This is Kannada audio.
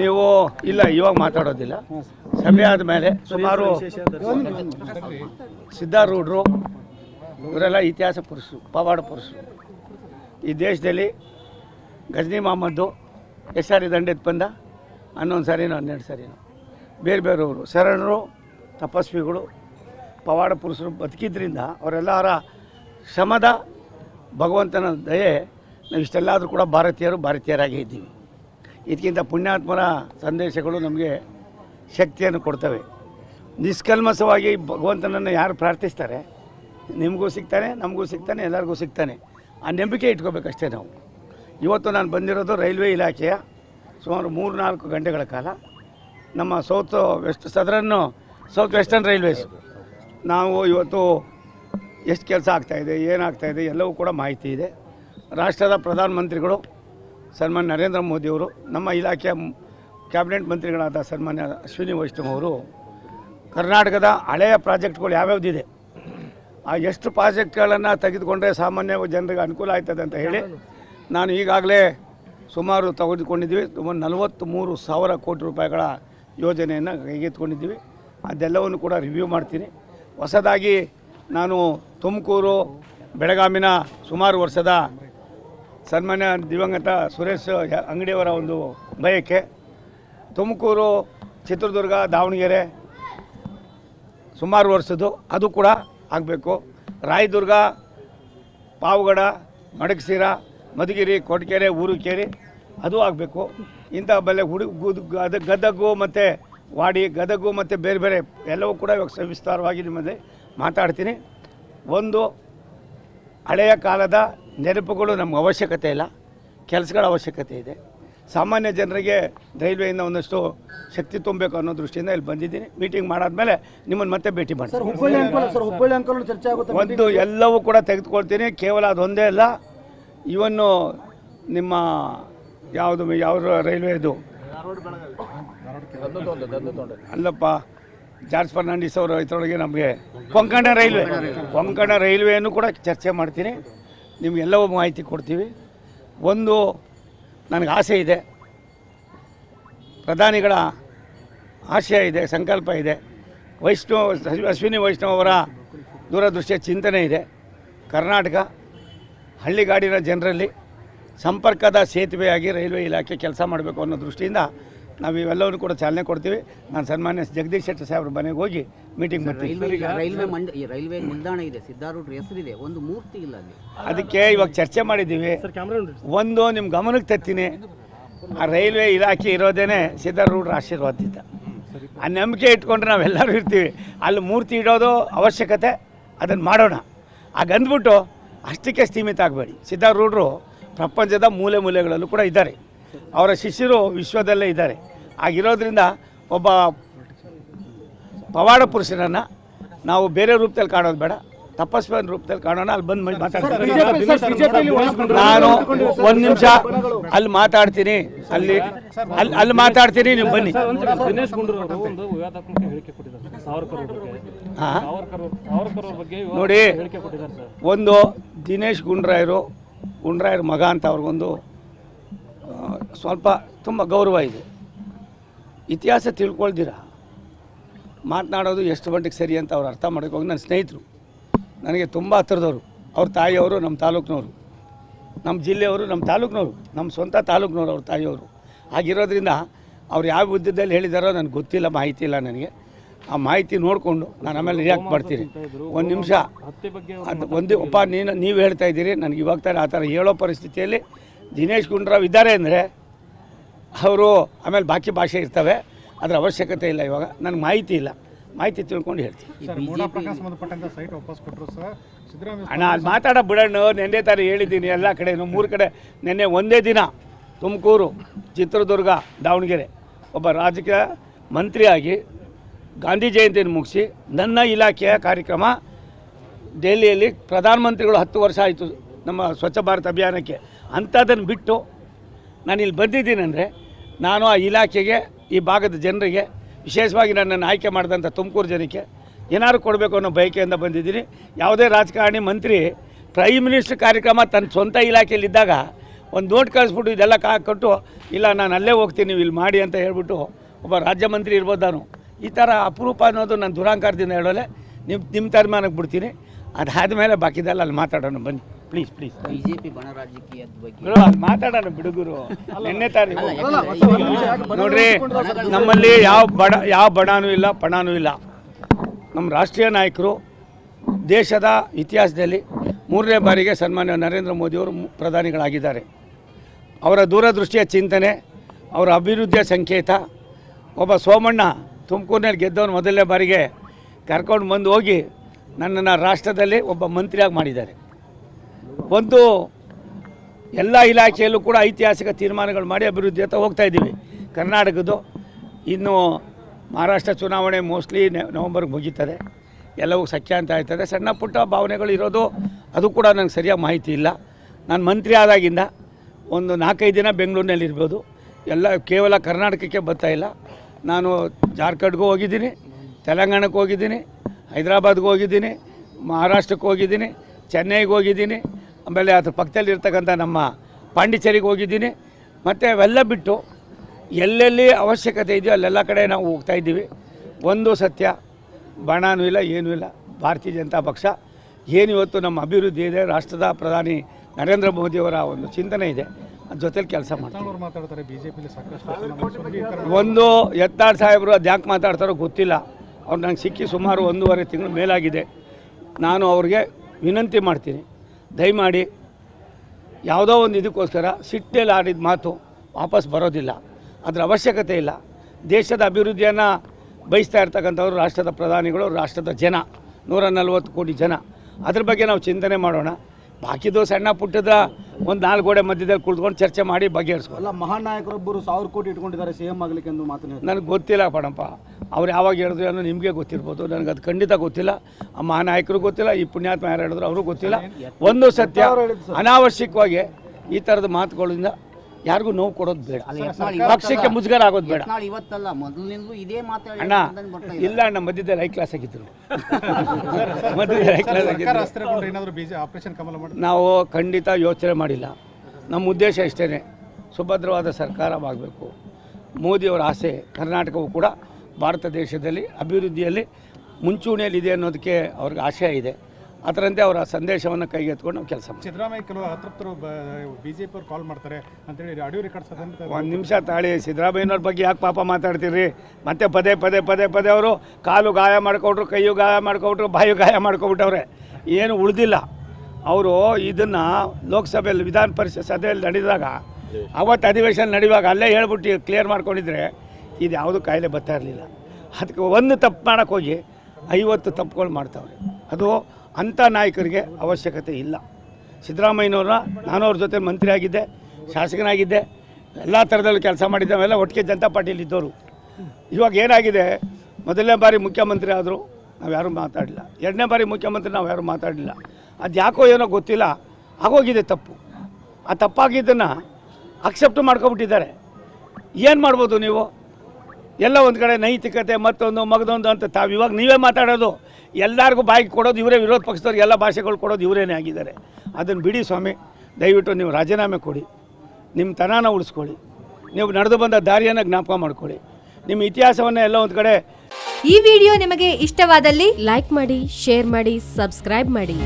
ನೀವು ಇಲ್ಲ ಇವಾಗ ಮಾತಾಡೋದಿಲ್ಲ. ಸಭೆ ಆದಮೇಲೆ ಸುಮಾರು ಸಿದ್ಧಾರೂಢರು ಇವರೆಲ್ಲ ಇತಿಹಾಸ ಪುರುಷರು ಪವಾಡ ಪುರುಷರು. ಈ ದೇಶದಲ್ಲಿ ಗಜನಿ ಮಹಮ್ಮದ್ದು ಎಷ್ಟು ಸಾರಿ ದಂಡೆತ್ ಬಂದ ಹನ್ನೊಂದು ಸಾರಿನೋ ಹನ್ನೆರಡು ಸಾರಿನೋ. ಬೇರೆ ಬೇರೆಯವರು ಶರಣರು ತಪಸ್ವಿಗಳು ಪವಾಡ ಪುರುಷರು ಬದುಕಿದ್ರಿಂದ ಅವರೆಲ್ಲರ ಶ್ರಮದ ಭಗವಂತನ ದಯೆ ನಾವು ಇಷ್ಟೆಲ್ಲಾದರೂ ಕೂಡ ಭಾರತೀಯರು ಭಾರತೀಯರಾಗೇ ಇದ್ದೀವಿ. ಇದಕ್ಕಿಂತ ಪುಣ್ಯಾತ್ಮರ ಸಂದೇಶಗಳು ನಮಗೆ ಶಕ್ತಿಯನ್ನು ಕೊಡ್ತವೆ. ನಿಷ್ಕಲ್ಮಸವಾಗಿ ಭಗವಂತನನ್ನು ಯಾರು ಪ್ರಾರ್ಥಿಸ್ತಾರೆ? ನಿಮಗೂ ಸಿಗ್ತಾನೆ, ನಮಗೂ ಸಿಗ್ತಾನೆ, ಎಲ್ಲರಿಗೂ ಸಿಗ್ತಾನೆ. ಆ ನಂಬಿಕೆ ಇಟ್ಕೋಬೇಕಷ್ಟೇ ನಾವು. ಇವತ್ತು ನಾನು ಬಂದಿರೋದು ರೈಲ್ವೆ ಇಲಾಖೆಯ ಸುಮಾರು ಮೂರು ನಾಲ್ಕು ಗಂಟೆಗಳ ಕಾಲ. ನಮ್ಮ south west, southern south western railways. ನಾವು ಇವತ್ತು ಎಷ್ಟು ಕೆಲಸ ಆಗ್ತಾಯಿದೆ ಏನಾಗ್ತಾಯಿದೆ ಎಲ್ಲವೂ ಕೂಡ ಮಾಹಿತಿ ಇದೆ. ರಾಷ್ಟ್ರದ ಪ್ರಧಾನಮಂತ್ರಿಗಳು ಸನ್ಮಾನ್ಯ ನರೇಂದ್ರ ಮೋದಿಯವರು ನಮ್ಮ ಇಲಾಖೆಯ ಕ್ಯಾಬಿನೆಟ್ ಮಂತ್ರಿಗಳಾದ ಸನ್ಮಾನ್ಯ ಅಶ್ವಿನಿ ವೈಷ್ಣವ್ ಅವರು, ಕರ್ನಾಟಕದ ಹಳೆಯ ಪ್ರಾಜೆಕ್ಟ್ಗಳು ಯಾವ್ಯಾವ್ದಿದೆ? ಆ ಎಷ್ಟು ಪ್ರಾಜೆಕ್ಟ್ಗಳನ್ನು ತೆಗೆದುಕೊಂಡ್ರೆ ಸಾಮಾನ್ಯ ಜನರಿಗೆ ಅನುಕೂಲ ಆಯ್ತದೆ ಅಂತ ಹೇಳಿ ನಾನು ಈಗಾಗಲೇ ಸುಮಾರು ತೆಗೆದುಕೊಂಡಿದ್ವಿ ಸುಮಾರು ನಲವತ್ತು ಮೂರು ಸಾವಿರ ಕೋಟಿ ರೂಪಾಯಿಗಳ ಯೋಜನೆಯನ್ನು ಕೈಗೆತ್ಕೊಂಡಿದ್ದೀವಿ ಅದೆಲ್ಲವನ್ನು ಕೂಡ ರಿವ್ಯೂ ಮಾಡ್ತೀನಿ. ಹೊಸದಾಗಿ ನಾನು ತುಮಕೂರು ಬೆಳಗಾಮಿನ ಸುಮಾರು ವರ್ಷದ ಸನ್ಮಾನ್ಯ ದಿವಂಗತ ಸುರೇಶ್ ಅಂಗಡಿಯವರ ಒಂದು ಬಯಕೆ. ತುಮಕೂರು, ಚಿತ್ರದುರ್ಗ, ದಾವಣಗೆರೆ ಸುಮಾರು ವರ್ಷದ್ದು, ಅದು ಕೂಡ ಆಗಬೇಕು. ರಾಯದುರ್ಗ, ಪಾವಗಡ ಮಡಗಸೀರ ಮಧುಗಿರಿ, ಕೊಟ್ಗೆರೆ, ಊರುಕೇರಿ, ಅದು ಆಗಬೇಕು. ಇಂಥ ಬಲ್ಲೆ ಹುಡುಗ ಗದ ಗದಗು ಮತ್ತು ವಾಡಿ, ಗದಗು ಮತ್ತು ಬೇರೆ ಬೇರೆ ಎಲ್ಲವೂ ಕೂಡ ಇವಾಗ ಸವಿಸ್ತಾರವಾಗಿ ನಿಮ್ಮಲ್ಲಿ ಮಾತಾಡ್ತೀನಿ. ಒಂದು ಹಳೆಯ ಕಾಲದ ನೆನಪುಗಳು ನಮ್ಗೆ ಅವಶ್ಯಕತೆ ಇಲ್ಲ ಕೆಲಸಗಳ ಅವಶ್ಯಕತೆ ಇದೆ. ಸಾಮಾನ್ಯ ಜನರಿಗೆ ರೈಲ್ವೆಯಿಂದ ಒಂದಷ್ಟು ಶಕ್ತಿ ತುಂಬಬೇಕು ಅನ್ನೋ ದೃಷ್ಟಿಯಿಂದ ಇಲ್ಲಿ ಬಂದಿದ್ದೀನಿ. ಮೀಟಿಂಗ್ ಮಾಡಾದ್ಮೇಲೆ ನಿಮ್ಮನ್ನು ಮತ್ತೆ ಭೇಟಿ ಮಾಡ್ತೀನಿ. ಒಂದು ಎಲ್ಲವೂ ಕೂಡ ತೆಗೆದುಕೊಳ್ತೀನಿ. ಕೇವಲ ಅದೊಂದೇ ಅಲ್ಲ ಇವನ್ನು ನಿಮ್ಮ ಯಾವುದು ಯಾವ ರೈಲ್ವೆದು? ಅಲ್ಲಪ್ಪ ಜಾರ್ಜ್ ಫರ್ನಾಂಡಿಸ್ ಅವರು ಇದರೊಳಗೆ ನಮಗೆ ಕೊಂಕಣ ರೈಲ್ವೆ. ಕೊಂಕಣ ರೈಲ್ವೆಯನ್ನು ಕೂಡ ಚರ್ಚೆ ಮಾಡ್ತೀನಿ. ನಿಮಗೆಲ್ಲವೂ ಮಾಹಿತಿ ಕೊಡ್ತೀವಿ. ಒಂದು ನನಗೆ ಆಸೆ ಇದೆ. ಪ್ರಧಾನಿಗಳ ಆಶಯ ಇದೆ, ಸಂಕಲ್ಪ ಇದೆ. ವೈಷ್ಣವ್, ಅಶ್ವಿನಿ ವೈಷ್ಣವ್ ಅವರ ದೂರದೃಷ್ಟಿಯ ಚಿಂತನೆ ಇದೆ. ಕರ್ನಾಟಕ ಹಳ್ಳಿಗಾಡಿನ ಜನರಲ್ಲಿ ಸಂಪರ್ಕದ ಸೇತುವೆಯಾಗಿ ರೈಲ್ವೆ ಇಲಾಖೆ ಕೆಲಸ ಮಾಡಬೇಕು ಅನ್ನೋ ದೃಷ್ಟಿಯಿಂದ ನಾವು ಇವೆಲ್ಲವನ್ನು ಕೂಡ ಚಾಲನೆ ಕೊಡ್ತೀವಿ. ನಾನು ಸನ್ಮಾನ್ಯ ಜಗದೀಶ್ ಶೆಟ್ಟರ್ ಸಾಹೇಬ್ರ ಮನೆಗೆ ಹೋಗಿ ಮೀಟಿಂಗ್ ಮಾಡ್ತೀವಿ ರೈಲ್ವೆ ರೈಲ್ವೆ ಮಂಡ ಈ ರೈಲ್ವೆ ನಿಲ್ದಾಣ ಇದೆ ಹೆಸರಿದೆ ಒಂದು ಮೂರ್ತಿ ಇಲ್ಲ ಅಲ್ಲಿ. ಅದಕ್ಕೆ ಇವಾಗ ಚರ್ಚೆ ಮಾಡಿದ್ದೀವಿ. ಒಂದು ನಿಮ್ಮ ಗಮನಕ್ಕೆ ತರ್ತೀನಿ. ಆ ರೈಲ್ವೆ ಇಲಾಖೆ ಇರೋದೇನೆ ಸಿದ್ಧಾರೂಢರ ಆಶೀರ್ವಾದದಿಂದ ಆ ನಂಬಿಕೆ ಇಟ್ಕೊಂಡ್ರೆ ನಾವೆಲ್ಲರೂ ಇರ್ತೀವಿ. ಅಲ್ಲಿ ಮೂರ್ತಿ ಇಡೋದು ಅವಶ್ಯಕತೆ ಅದನ್ನು ಮಾಡೋಣ. ಹಾಗಂದ್ಬಿಟ್ಟು ಅಷ್ಟಕ್ಕೆ ಸೀಮಿತ ಆಗಬೇಡಿ. ಸಿದ್ಧಾರೂಢರು ಪ್ರಪಂಚದ ಮೂಲೆ ಮೂಲೆಗಳಲ್ಲೂ ಕೂಡ ಇದ್ದಾರೆ. ಅವರ ಶಿಷ್ಯರು ವಿಶ್ವದಲ್ಲೇ ಇದ್ದಾರೆ. ಆಗಿರೋದ್ರಿಂದ ಒಬ್ಬ ಪವಾಡ ಪುರುಷರನ್ನು ನಾವು ಬೇರೆ ರೂಪದಲ್ಲಿ ಕಾಣೋದು ಬೇಡ. ತಪಸ್ವಿನ ರೂಪದಲ್ಲಿ ಕಾಣೋಣ ಅಲ್ಲಿ ಬಂದು ಮಾತಾಡ್ತೀನಿ ನಾನು ಒಂದು ನಿಮಿಷ ಅಲ್ಲಿ ಮಾತಾಡ್ತೀನಿ ಅಲ್ಲಿ ಅಲ್ಲಿ ಅಲ್ಲಿ ಮಾತಾಡ್ತೀನಿ ನೀವು ಬನ್ನಿ. ನೋಡಿ ವಿವಾದಾತ್ಮಕ ಕೊಟ್ಟಿದ್ದಾರೆ ಸರ್. ಒಂದು ದಿನೇಶ್ ಗುಂಡ್ರಾಯರು ಗುಂಡ್ರಾಯರ ಮಗ ಅಂತ ಅವ್ರಿಗೊಂದು ಸ್ವಲ್ಪ ತುಂಬ ಗೌರವ ಇದೆ. ಇತಿಹಾಸ ತಿಳ್ಕೊಳ್ದಿರ? ಮಾತನಾಡೋದು ಎಷ್ಟು ಮಟ್ಟಿಗೆ ಸರಿ ಅಂತ ಅವ್ರು ಅರ್ಥ ಮಾಡೋಕೆ ಹೋಗಿ ನನ್ನ ಸ್ನೇಹಿತರು. ನನಗೆ ತುಂಬ ಹತ್ತಿರದವರು ಅವ್ರ ತಾಯಿಯವರು ನಮ್ಮ ತಾಲೂಕಿನವರು. ನಮ್ಮ ಜಿಲ್ಲೆಯವರು ನಮ್ಮ ತಾಲೂಕಿನವರು. ನಮ್ಮ ಸ್ವಂತ ತಾಲೂಕಿನವರು ಅವ್ರ ತಾಯಿಯವರು. ಆಗಿರೋದ್ರಿಂದ ಅವ್ರು ಯಾವ ಉದ್ದದಲ್ಲಿ ಹೇಳಿದಾರೋ ನನಗೆ ಗೊತ್ತಿಲ್ಲ ಮಾಹಿತಿ ಇಲ್ಲ ನನಗೆ. ಆ ಮಾಹಿತಿ ನೋಡಿಕೊಂಡು ನಾನು ಆಮೇಲೆ ರಿಯಾಕ್ಟ್ ಮಾಡ್ತೀನಿ. ಒಂದು ನಿಮಿಷ. ಅದು ಒಂದು ಒಪ್ಪ ನೀನು ನೀವು ಹೇಳ್ತಾ ಇದ್ದೀರಿ. ನನಗೆ ಇವಾಗ ತಾನೇ ಆ ಥರ ಹೇಳೋ ಪರಿಸ್ಥಿತಿಯಲ್ಲಿ ದಿನೇಶ್ ಗುಂಡ್ರಾವ್ ಇದ್ದಾರೆ ಅಂದರೆ ಅವರು ಆಮೇಲೆ ಬಾಕಿ ಭಾಷೆ ಇರ್ತವೆ ಅದರ ಅವಶ್ಯಕತೆ ಇಲ್ಲ ಇವಾಗ. ನನಗೆ ಮಾಹಿತಿ ಇಲ್ಲ. ಮಾಹಿತಿ ತಿಳ್ಕೊಂಡು ಹೇಳ್ತೀನಿ. ಅಣ್ಣ ಅಲ್ಲಿ ಮಾತಾಡೋ ಬಿಡಣ್ಣು. ನೆನ್ನೆ ತಾನೇ ಹೇಳಿದ್ದೀನಿ ಎಲ್ಲ ಕಡೆನೂ ಮೂರು ಕಡೆ. ನೆನ್ನೆ ಒಂದೇ ದಿನ ತುಮಕೂರು ಚಿತ್ರದುರ್ಗ ದಾವಣಗೆರೆ ಒಬ್ಬ ರಾಜಕೀಯ ಮಂತ್ರಿಯಾಗಿ ಗಾಂಧಿ ಜಯಂತಿಯನ್ನು ಮುಗಿಸಿ ನನ್ನ ಇಲಾಖೆಯ ಕಾರ್ಯಕ್ರಮ ದೆಹಲಿಯಲ್ಲಿ ಪ್ರಧಾನಮಂತ್ರಿಗಳು ಹತ್ತು ವರ್ಷ ಆಯಿತು ನಮ್ಮ ಸ್ವಚ್ಛ ಭಾರತ್ ಅಭಿಯಾನಕ್ಕೆ. ಅಂಥದ್ದನ್ನು ಬಿಟ್ಟು ನಾನು ಇಲ್ಲಿ ಬಂದಿದ್ದೀನಿ ಅಂದರೆ ನಾನು ಆ ಇಲಾಖೆಗೆ, ಈ ಭಾಗದ ಜನರಿಗೆ ವಿಶೇಷವಾಗಿ ನನ್ನನ್ನು ಆಯ್ಕೆ ಮಾಡಿದಂಥ ತುಮಕೂರು ಜನಕ್ಕೆ ಏನಾದ್ರು ಕೊಡಬೇಕು ಅನ್ನೋ ಬಯಕೆಯಿಂದ ಬಂದಿದ್ದೀನಿ. ಯಾವುದೇ ರಾಜಕಾರಣಿ ಮಂತ್ರಿ ಪ್ರೈಮ್ ಮಿನಿಸ್ಟರ್ ಕಾರ್ಯಕ್ರಮ ತನ್ನ ಸ್ವಂತ ಇಲಾಖೆಯಲ್ಲಿದ್ದಾಗ ಒಂದು ನೋಟ್ ಕಳಿಸ್ಬಿಟ್ಟು ಇದೆಲ್ಲ ಕಾಕೊಟ್ಟು ಇಲ್ಲ ನಾನು ಅಲ್ಲೇ ಹೋಗ್ತೀನಿ, ನೀವು ಇಲ್ಲಿ ಮಾಡಿ ಅಂತ ಹೇಳ್ಬಿಟ್ಟು ಒಬ್ಬ ರಾಜ್ಯ ಮಂತ್ರಿ ಇರ್ಬೋದು ಈ ಥರ ಅಪರೂಪ ಅನ್ನೋದು ನಾನು ದುರಾಂಕಾರದಿಂದ ಹೇಳೋಲ್ಲ. ನಿಮ್ಮ ನಿಮ್ಮ ತೀರ್ಮಾನಕ್ಕೆ ಬಿಡ್ತೀನಿ. ಅದಾದಮೇಲೆ ಬಾಕಿದೆಲ್ಲ ಅಲ್ಲಿ ಮಾತಾಡೋಣ, ಬನ್ನಿ. ಪ್ಲೀಸ್ ಪ್ಲೀಸ್ ಬಿಜೆಪಿ ಬಣ ರಾಜಕೀಯದ ಬಗ್ಗೆ ಮಾತಾಡೋಣ ಬಿಡುಗರು ನಿನ್ನೆ ತಾರೀಕು. ನೋಡ್ರಿ ನಮ್ಮಲ್ಲಿ ಯಾವ ಬಡ ಯಾವ ಬಡಾನೂ ಇಲ್ಲ ಪಣಾನೂ ಇಲ್ಲ. ನಮ್ಮ ರಾಷ್ಟ್ರೀಯ ನಾಯಕರು ದೇಶದ ಇತಿಹಾಸದಲ್ಲಿ ಮೂರನೇ ಬಾರಿಗೆ ಸನ್ಮಾನ್ಯ ನರೇಂದ್ರ ಮೋದಿಯವರು ಪ್ರಧಾನಿಗಳಾಗಿದ್ದಾರೆ. ಅವರ ದೂರದೃಷ್ಟಿಯ ಚಿಂತನೆ ಅವರ ಅಭಿವೃದ್ಧಿಯ ಸಂಕೇತ ಒಬ್ಬ ಸೋಮಣ್ಣ ತುಮಕೂರಿನಲ್ಲಿ ಗೆದ್ದವನು ಮೊದಲನೇ ಬಾರಿಗೆ ಕರ್ಕೊಂಡು ಬಂದು ಹೋಗಿ ನನ್ನನ್ನು ರಾಷ್ಟ್ರದಲ್ಲಿ ಒಬ್ಬ ಮಂತ್ರಿಯಾಗಿ ಮಾಡಿದ್ದಾರೆ. ಒಂದು ಎಲ್ಲ ಇಲಾಖೆಯಲ್ಲೂ ಕೂಡ ಐತಿಹಾಸಿಕ ತೀರ್ಮಾನಗಳು ಮಾಡಿ ಅಭಿವೃದ್ಧಿ ಅಂತ ಹೋಗ್ತಾ ಇದ್ದೀವಿ. ಕರ್ನಾಟಕದ್ದು ಇನ್ನು ಮಹಾರಾಷ್ಟ್ರ ಚುನಾವಣೆ ಮೋಸ್ಟ್ಲಿ ನವಂಬರ್ಗೆ ಮುಗೀತದೆ. ಎಲ್ಲವೂ ಸಖ್ಯ ಅಂತ ಆಯ್ತದೆ. ಸಣ್ಣ ಪುಟ್ಟ ಭಾವನೆಗಳು ಇರೋದು, ಅದು ಕೂಡ ನನಗೆ ಸರಿಯಾಗಿ ಮಾಹಿತಿ ಇಲ್ಲ. ನಾನು ಮಂತ್ರಿ ಆದಾಗಿಂದ ಒಂದು ನಾಲ್ಕೈದು ದಿನ ಬೆಂಗಳೂರಿನಲ್ಲಿ ಇರ್ಬೋದು. ಎಲ್ಲ ಕೇವಲ ಕರ್ನಾಟಕಕ್ಕೆ ಬರ್ತಾ ಇಲ್ಲ. ನಾನು ಜಾರ್ಖಂಡ್ಗೂ ಹೋಗಿದ್ದೀನಿ, ತೆಲಂಗಾಣಕ್ಕೆ ಹೋಗಿದ್ದೀನಿ, ಹೈದರಾಬಾದ್ಗೆ ಹೋಗಿದ್ದೀನಿ, ಮಹಾರಾಷ್ಟ್ರಕ್ಕೆ ಹೋಗಿದ್ದೀನಿ, ಚೆನ್ನೈಗೆ ಹೋಗಿದ್ದೀನಿ ಆಮೇಲೆ ಅದ್ರ ಪಕ್ಕದಲ್ಲಿ ಇರ್ತಕ್ಕಂಥ ನಮ್ಮ ಪಾಂಡಿಚೇರಿಗೆ ಹೋಗಿದ್ದೀನಿ. ಮತ್ತು ಅವೆಲ್ಲ ಬಿಟ್ಟು ಎಲ್ಲೆಲ್ಲಿ ಅವಶ್ಯಕತೆ ಇದೆಯೋ ಅಲ್ಲೆಲ್ಲ ಕಡೆ ನಾವು ಹೋಗ್ತಾ ಇದ್ದೀವಿ. ಒಂದು ಸತ್ಯ ಬಣನೂ ಇಲ್ಲ ಏನೂ ಇಲ್ಲ. ಭಾರತೀಯ ಜನತಾ ಪಕ್ಷ ಏನು ಇವತ್ತು ನಮ್ಮ ಅಭಿವೃದ್ಧಿ ಇದೆ ರಾಷ್ಟ್ರದ ಪ್ರಧಾನಿ ನರೇಂದ್ರ ಮೋದಿಯವರ ಒಂದು ಚಿಂತನೆ ಇದೆ. ಅದ್ರ ಜೊತೆಲಿ ಕೆಲಸ ಮಾಡ್ತಾರೆ ಒಂದು ಯತ್ನಾಳ್ ಸಾಹೇಬರು ಅದು ಯಾಕೆ ಮಾತಾಡ್ತಾರೋ ಗೊತ್ತಿಲ್ಲ. ಅವ್ರು ನಂಗೆ ಸಿಕ್ಕಿ ಸುಮಾರು ಒಂದೂವರೆ ತಿಂಗಳು ಮೇಲಾಗಿದೆ. ನಾನು ಅವ್ರಿಗೆ ವಿನಂತಿ ಮಾಡ್ತೀನಿ. ದಯಮಾಡಿ ಯಾವುದೋ ಒಂದು ಇದಕ್ಕೋಸ್ಕರ ಸಿಟ್ಟಲ್ಲಿ ಆಡಿದ ಮಾತು ವಾಪಸ್ ಬರೋದಿಲ್ಲ. ಅದರ ಅವಶ್ಯಕತೆ ಇಲ್ಲ. ದೇಶದ ಅಭಿವೃದ್ಧಿಯನ್ನು ಬಯಸ್ತಾ ಇರ್ತಕ್ಕಂಥವ್ರು ರಾಷ್ಟ್ರದ ಪ್ರಧಾನಿಗಳು, ರಾಷ್ಟ್ರದ ಜನ, ನೂರ ನಲ್ವತ್ತು ಕೋಟಿ ಜನ. ಅದ್ರ ಬಗ್ಗೆ ನಾವು ಚಿಂತನೆ ಮಾಡೋಣ. ಬಾಕಿದು ಸಣ್ಣ ಪುಟ್ಟದ ಒಂದು ನಾಲ್ಕು ಗೋಡೆ ಮಧ್ಯದಲ್ಲಿ ಕುಳಿತುಕೊಂಡು ಚರ್ಚೆ ಮಾಡಿ ಬಗೆಹರಿಸ್ಕೊಳ್ಳ ಮಹಾನಾಯಕರೊಬ್ಬರು ಮಹಾನ್ ನಾಯಕರೊಬ್ಬರು ಸಾವಿರ ಕೋಟಿ ಇಟ್ಕೊಂಡಿದ್ದಾರೆ ಸಿಎಂ ಆಗಲಿಕ್ಕೆ ಎಂದು ಮಾತು ಹೇಳ್ತಾರೆ. ನನಗೆ ಗೊತ್ತಿಲ್ಲ ಪಣಪ್ಪ. ಅವ್ರು ಯಾವಾಗ ಹೇಳಿದ್ರು ಅನ್ನೋ ನಿಮಗೆ ಗೊತ್ತಿರ್ಬೋದು. ನನಗೆ ಅದು ಖಂಡಿತ ಗೊತ್ತಿಲ್ಲ. ಆ ಮಹಾನಾಯಕರು ಗೊತ್ತಿಲ್ಲ ಈ ಪುಣ್ಯಾತ್ಮ ಯಾರು ಹೇಳಿದ್ರು ಅವರು ಗೊತ್ತಿಲ್ಲ. ಒಂದು ಸತ್ಯ ಅನಾವಶ್ಯಕವಾಗಿ ಈ ಥರದ ಮಾತುಗಳಿಂದ ಯಾರಿಗೂ ನೋವು ಕೊಡೋದು ಬೇಡ. ಪಕ್ಷಕ್ಕೆ ಮುಜುಗರ ಆಗೋದು ಬೇಡ. ಇವತ್ತಲ್ಲ ಮೊದಲಿನಿಂದಲೂ ಇದೇ ಮಾತಾಡಿ ಅಣ್ಣ ಇಲ್ಲ ಅಣ್ಣ ಮಧ್ಯದಲ್ಲಿ ಹೈ ಕ್ಲಾಸ್ ಆಗಿದ್ರು. ಮಧ್ಯದಲ್ಲಿ ಹೈ ಕ್ಲಾಸ್ ಆಗಿದ್ರು. ನಾವು ಖಂಡಿತ ಯೋಚನೆ ಮಾಡಿಲ್ಲ. ನಮ್ಮ ಉದ್ದೇಶ ಇಷ್ಟೇ ಸುಭದ್ರವಾದ ಸರ್ಕಾರವಾಗಬೇಕು. ಮೋದಿಯವರ ಆಸೆ ಕರ್ನಾಟಕವು ಕೂಡ ಭಾರತ ದೇಶದಲ್ಲಿ ಅಭಿವೃದ್ಧಿಯಲ್ಲಿ ಮುಂಚೂಣಿಯಲ್ಲಿದೆ ಅನ್ನೋದಕ್ಕೆ ಅವ್ರಿಗೆ ಆಶಯ ಇದೆ. ಅದರಂತೆ ಅವರ ಸಂದೇಶವನ್ನು ಕೈಗೆತ್ಕೊಂಡು ನಾವು ಕೆಲಸ ಮಾಡ್ತೀವಿ. ಸಿದ್ದರಾಮಯ್ಯ ಕೆಲವು ಅತೃಪ್ತರು ಬಿಜೆಪಿ ಅವ್ರು ಕಾಲ್ ಮಾಡ್ತಾರೆ ಅಂತೇಳಿ ಆಡಿಯೋ ರೆಕಾರ್ಡ್ಸ್ ಅಂತ ಒಂದು ನಿಮಿಷ ತಾಳಿ ಸಿದ್ದರಾಮಯ್ಯನವ್ರ ಬಗ್ಗೆ ಯಾಕೆ ಪಾಪ ಮಾತಾಡ್ತೀರಿ? ಮತ್ತೆ ಪದೇ ಪದೇ ಪದೇ ಪದೇ ಅವರು ಕಾಲು ಗಾಯ ಮಾಡ್ಕೊಟ್ರು ಕೈಯು ಗಾಯ ಮಾಡ್ಕೊಬಿಟ್ರು ಬಾಯು ಗಾಯ ಮಾಡ್ಕೊಬಿಟ್ಟವ್ರೆ. ಏನು ಉಳಿದಿಲ್ಲ. ಅವರು ಇದನ್ನು ಲೋಕಸಭೆಯಲ್ಲಿ ವಿಧಾನ ಪರಿಷತ್ ಸಭೆಯಲ್ಲಿ ನಡೆದಾಗ ಅವತ್ತು ಅಧಿವೇಶನ ನಡೆಯುವಾಗ ಅಲ್ಲೇ ಹೇಳ್ಬಿಟ್ಟು ಕ್ಲಿಯರ್ ಮಾಡ್ಕೊಂಡಿದ್ರೆ ಇದು ಯಾವುದು ಕಾಯಿಲೆ ಬರ್ತಾ ಇರಲಿಲ್ಲ. ಅದಕ್ಕೆ ಒಂದು ತಪ್ಪು ಮಾಡೋಕ್ಕೋಗಿ ಐವತ್ತು ತಪ್ಪುಗಳು ಮಾಡ್ತಾವ್ರೆ. ಅದು ಅಂಥ ನಾಯಕರಿಗೆ ಅವಶ್ಯಕತೆ ಇಲ್ಲ. ಸಿದ್ದರಾಮಯ್ಯನವ್ರನ್ನ ನಾನು ಅವ್ರ ಜೊತೆ ಮಂತ್ರಿ ಆಗಿದ್ದೆ ಶಾಸಕನಾಗಿದ್ದೆ, ಎಲ್ಲ ಥರದಲ್ಲಿ ಕೆಲಸ ಮಾಡಿದ್ದೆ, ಅವೆಲ್ಲ ಒಟ್ಟಿಗೆ ಜನತಾ ಪಾರ್ಟಿಯಲ್ಲಿ ಇದ್ದವರು ಇವಾಗ ಏನಾಗಿದೆ, ಮೊದಲನೇ ಬಾರಿ ಮುಖ್ಯಮಂತ್ರಿ ಆದರೂ ನಾವು ಯಾರೂ ಮಾತಾಡಲಿಲ್ಲ. ಎರಡನೇ ಬಾರಿ ಮುಖ್ಯಮಂತ್ರಿ ನಾವು ಯಾರೂ ಮಾತಾಡಲಿಲ್ಲ. ಅದು ಯಾಕೋ ಏನೋ ಗೊತ್ತಿಲ್ಲ, ಆಗೋಗಿದೆ ತಪ್ಪು. ಆ ತಪ್ಪಾಗಿದ್ದನ್ನು ಅಕ್ಸೆಪ್ಟ್ ಮಾಡ್ಕೊಬಿಟ್ಟಿದ್ದಾರೆ. ಏನು ಮಾಡ್ಬೋದು ನೀವು? ಎಲ್ಲ ಒಂದು ಕಡೆ ನೈತಿಕತೆ, ಮತ್ತೊಂದು, ಮಗದೊಂದು ಅಂತ ತಾವು ಇವಾಗ ನೀವೇ ಮಾತಾಡೋದು. ಎಲ್ಲರಿಗೂ ಬಾಯಿಗೆ ಕೊಡೋದು ಇವರೇ, ವಿರೋಧ ಪಕ್ಷದವ್ರಿಗೆ ಎಲ್ಲ ಭಾಷೆಗಳು ಕೊಡೋದು ಇವರೇನೇ ಆಗಿದ್ದಾರೆ. ಅದನ್ನು ಬಿಡಿ ಸ್ವಾಮಿ, ದಯವಿಟ್ಟು ನೀವು ರಾಜೀನಾಮೆ ಕೊಡಿ. ನಿಮ್ಮ ತನಾನ ಉಳಿಸ್ಕೊಳ್ಳಿ. ನೀವು ನಡೆದು ಬಂದ ದಾರಿಯನ್ನು ಜ್ಞಾಪಕ ಮಾಡ್ಕೊಳ್ಳಿ. ನಿಮ್ಮ ಇತಿಹಾಸವನ್ನು ಎಲ್ಲ ಒಂದು ಕಡೆ ಈ ವಿಡಿಯೋ ನಿಮಗೆ ಇಷ್ಟವಾದಲ್ಲಿ ಲೈಕ್ ಮಾಡಿ, ಶೇರ್ ಮಾಡಿ, ಸಬ್ಸ್ಕ್ರೈಬ್ ಮಾಡಿ.